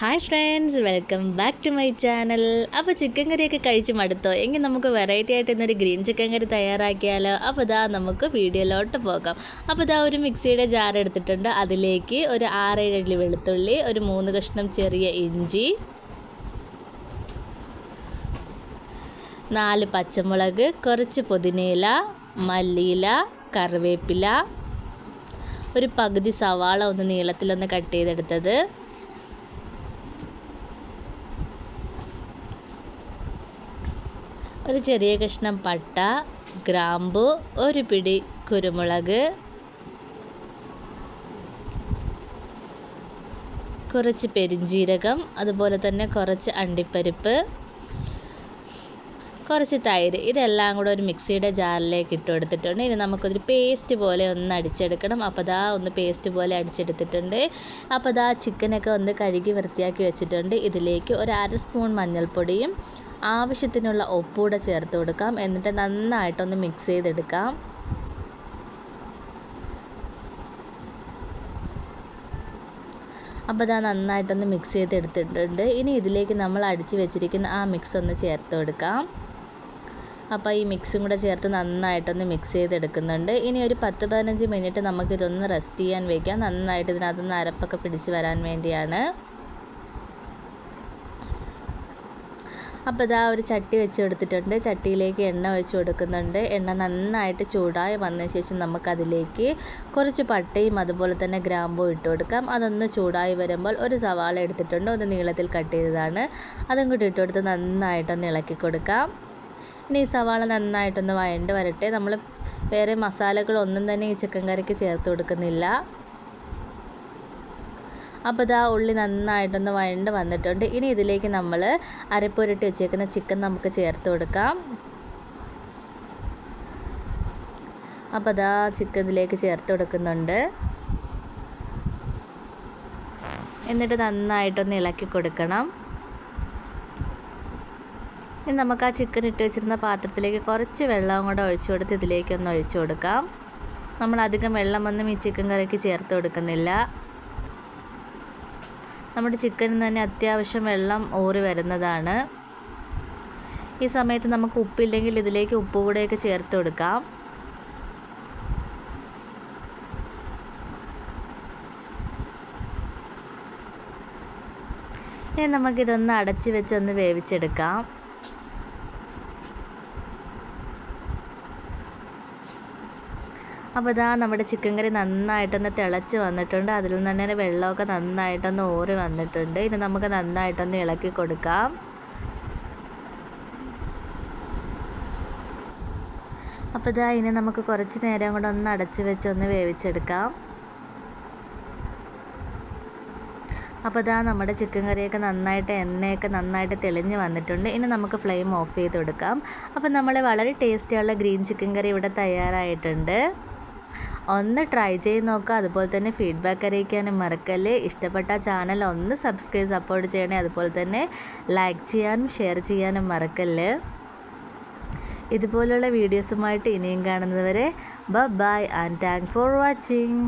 Hi friends welcome back to my channel അപ്പോൾ chicken കറിയൊക്കെ കഴിച്ച് മടുത്തോ? എങ്കിൽ നമുക്ക് വെറൈറ്റി ആയിട്ട് ഇന്നൊരു ഗ്രീൻ ചിക്കൻ കറി തയ്യാറാക്കിയാലോ? അപ്പോൾ ഇതാ നമുക്ക് വീഡിയോയിലോട്ട് പോകാം. അപ്പോൾ ഇതാ ഒരു മിക്സിയുടെ ജാർ എടുത്തിട്ടുണ്ട്. അതിലേക്ക് ഒരു ആറേഴ് വെളുത്തുള്ളി ഒരു മൂന്ന് കഷ്ണം ചെറിയ ഇഞ്ചി നാല് പച്ചമുളക് കുറച്ച് പുതിനയില മല്ലിയില കറിവേപ്പില ഒരു പകുതി സവാള ഒന്ന് നീളത്തിലൊന്ന് കട്ട് ചെയ്തെടുത്തത്. ഒരു ചെറിയ കഷ്ണം പട്ട ഗ്രാമ്പു ഒരു പിടി കുരുമുളക് കുറച്ച് പെരിഞ്ജീരകം അതുപോലെ തന്നെ കുറച്ച് അണ്ടിപ്പരിപ്പ് കുറച്ച് തൈര് ഇതെല്ലാം കൂടെ ഒരു മിക്സിയുടെ ജാറിലേക്ക് ഇട്ട് കൊടുത്തിട്ടുണ്ട്. ഇനി നമുക്കൊരു പേസ്റ്റ് പോലെ ഒന്ന് അടിച്ചെടുക്കണം. അപ്പോൾ അതാ ഒന്ന് പേസ്റ്റ് പോലെ അടിച്ചെടുത്തിട്ടുണ്ട്. അപ്പോൾ അതാ ചിക്കനൊക്കെ ഒന്ന് കഴുകി വൃത്തിയാക്കി വെച്ചിട്ടുണ്ട്. ഇതിലേക്ക് ഒരു അര സ്പൂൺ മഞ്ഞൾപ്പൊടിയും ആവശ്യത്തിനുള്ള ഉപ്പൂടെ ചേർത്ത് കൊടുക്കാം. എന്നിട്ട് നന്നായിട്ടൊന്ന് മിക്സ് ചെയ്തെടുക്കാം. അപ്പോൾ അതാ നന്നായിട്ടൊന്ന് മിക്സ് ചെയ്തെടുത്തിട്ടുണ്ട്. ഇനി ഇതിലേക്ക് നമ്മൾ അടിച്ച് വെച്ചിരിക്കുന്ന ആ മിക്സ് ഒന്ന് ചേർത്ത് കൊടുക്കാം. അപ്പോൾ ഈ മിക്സും കൂടെ ചേർത്ത് നന്നായിട്ടൊന്ന് മിക്സ് ചെയ്തെടുക്കുന്നുണ്ട്. ഇനി ഒരു പത്ത് പതിനഞ്ച് മിനിറ്റ് നമുക്കിതൊന്ന് റെസ്റ്റ് ചെയ്യാൻ വയ്ക്കാം നന്നായിട്ട് ഇതിനകത്തുനിന്ന് അരപ്പൊക്കെ പിടിച്ച് വരാൻ വേണ്ടിയാണ്. അപ്പോൾ ഇതാ ഒരു ചട്ടി വെച്ച് കൊടുത്തിട്ടുണ്ട്. ചട്ടിയിലേക്ക് എണ്ണ ഒഴിച്ച് കൊടുക്കുന്നുണ്ട്. എണ്ണ നന്നായിട്ട് ചൂടായി വന്നതിന് ശേഷം നമുക്കതിലേക്ക് കുറച്ച് പട്ടയും അതുപോലെ തന്നെ ഗ്രാമ്പും ഇട്ട് കൊടുക്കാം. അതൊന്ന് ചൂടായി വരുമ്പോൾ ഒരു സവാള എടുത്തിട്ടുണ്ട്. ഒന്ന് നീളത്തിൽ കട്ട് ചെയ്തതാണ്. അതും കൂടി ഇട്ട് കൊടുത്ത് നന്നായിട്ടൊന്ന് ഇളക്കി കൊടുക്കാം. ഇനി ഈ സവാള നന്നായിട്ടൊന്ന് വഴണ്ട് വരട്ടെ. നമ്മൾ വേറെ മസാലകളൊന്നും തന്നെ ഈ ചിക്കൻ കറിക്ക് ചേർത്ത് കൊടുക്കുന്നില്ല. അപ്പോൾ ഇതാ ഉള്ളി നന്നായിട്ടൊന്ന് വഴണ്ട് വന്നിട്ടുണ്ട്. ഇനി ഇതിലേക്ക് നമ്മൾ അരപ്പൊരിട്ട് വെച്ചേക്കുന്ന ചിക്കൻ നമുക്ക് ചേർത്ത് കൊടുക്കാം. അപ്പോൾ അതാ ചിക്കൻ ഇതിലേക്ക് ചേർത്ത് കൊടുക്കുന്നുണ്ട്. എന്നിട്ട് നന്നായിട്ടൊന്ന് ഇളക്കി കൊടുക്കണം. ഇനി നമുക്ക് ആ ചിക്കൻ ഇട്ട് വെച്ചിരുന്ന പാത്രത്തിലേക്ക് കുറച്ച് വെള്ളം കൂടെ ഒഴിച്ചു കൊടുത്ത് ഇതിലേക്കൊന്ന് ഒഴിച്ചു കൊടുക്കാം. നമ്മൾ അധികം വെള്ളമൊന്നും ഈ ചിക്കൻ കറിക്ക് ചേർത്ത് കൊടുക്കുന്നില്ല. നമ്മുടെ ചിക്കനിൽ തന്നെ അത്യാവശ്യം വെള്ളം ഊറി വരുന്നതാണ്. ഈ സമയത്ത് നമുക്ക് ഉപ്പില്ലെങ്കിൽ ഇതിലേക്ക് ഉപ്പ് കൂടെയൊക്കെ ചേർത്ത് കൊടുക്കാം. ഇനി നമുക്കിതൊന്ന് അടച്ച് വെച്ചൊന്ന് വേവിച്ചെടുക്കാം. അപ്പോൾ ഇതാ നമ്മുടെ ചിക്കൻ കറി നന്നായിട്ടൊന്ന് തിളച്ച് വന്നിട്ടുണ്ട്. അതിൽ നിന്ന് തന്നെ വെള്ളമൊക്കെ നന്നായിട്ടൊന്ന് ഊറി വന്നിട്ടുണ്ട്. ഇനി നമുക്ക് നന്നായിട്ടൊന്ന് ഇളക്കി കൊടുക്കാം. അപ്പോൾ ഇതാ ഇനി നമുക്ക് കുറച്ച് നേരം കൂടെ ഒന്ന് അടച്ച് വെച്ച് ഒന്ന് വേവിച്ചെടുക്കാം. അപ്പോൾ ഇതാ നമ്മുടെ ചിക്കൻ കറിയൊക്കെ നന്നായിട്ട് എണ്ണയൊക്കെ നന്നായിട്ട് തെളിഞ്ഞ് വന്നിട്ടുണ്ട്. ഇനി നമുക്ക് ഫ്ലെയിം ഓഫ് ചെയ്ത് കൊടുക്കാം. അപ്പോൾ നമ്മൾ വളരെ ടേസ്റ്റിയുള്ള ഗ്രീൻ ചിക്കൻ കറി ഇവിടെ തയ്യാറായിട്ടുണ്ട്. ഒന്ന് ട്രൈ ചെയ്ത് നോക്കുക അതുപോലെ തന്നെ ഫീഡ്ബാക്ക് അറിയിക്കാനും മറക്കല്ലേ. ഇഷ്ടപ്പെട്ട ചാനൽ ഒന്ന് സബ്സ്ക്രൈബ് സപ്പോർട്ട് ചെയ്യണേ. അതുപോലെ തന്നെ ലൈക്ക് ചെയ്യാനും ഷെയർ ചെയ്യാനും മറക്കല്ലേ. ഇതുപോലുള്ള വീഡിയോസുമായിട്ട് ഇനിയും കാണുന്നവരെ ബ bye and thank for watching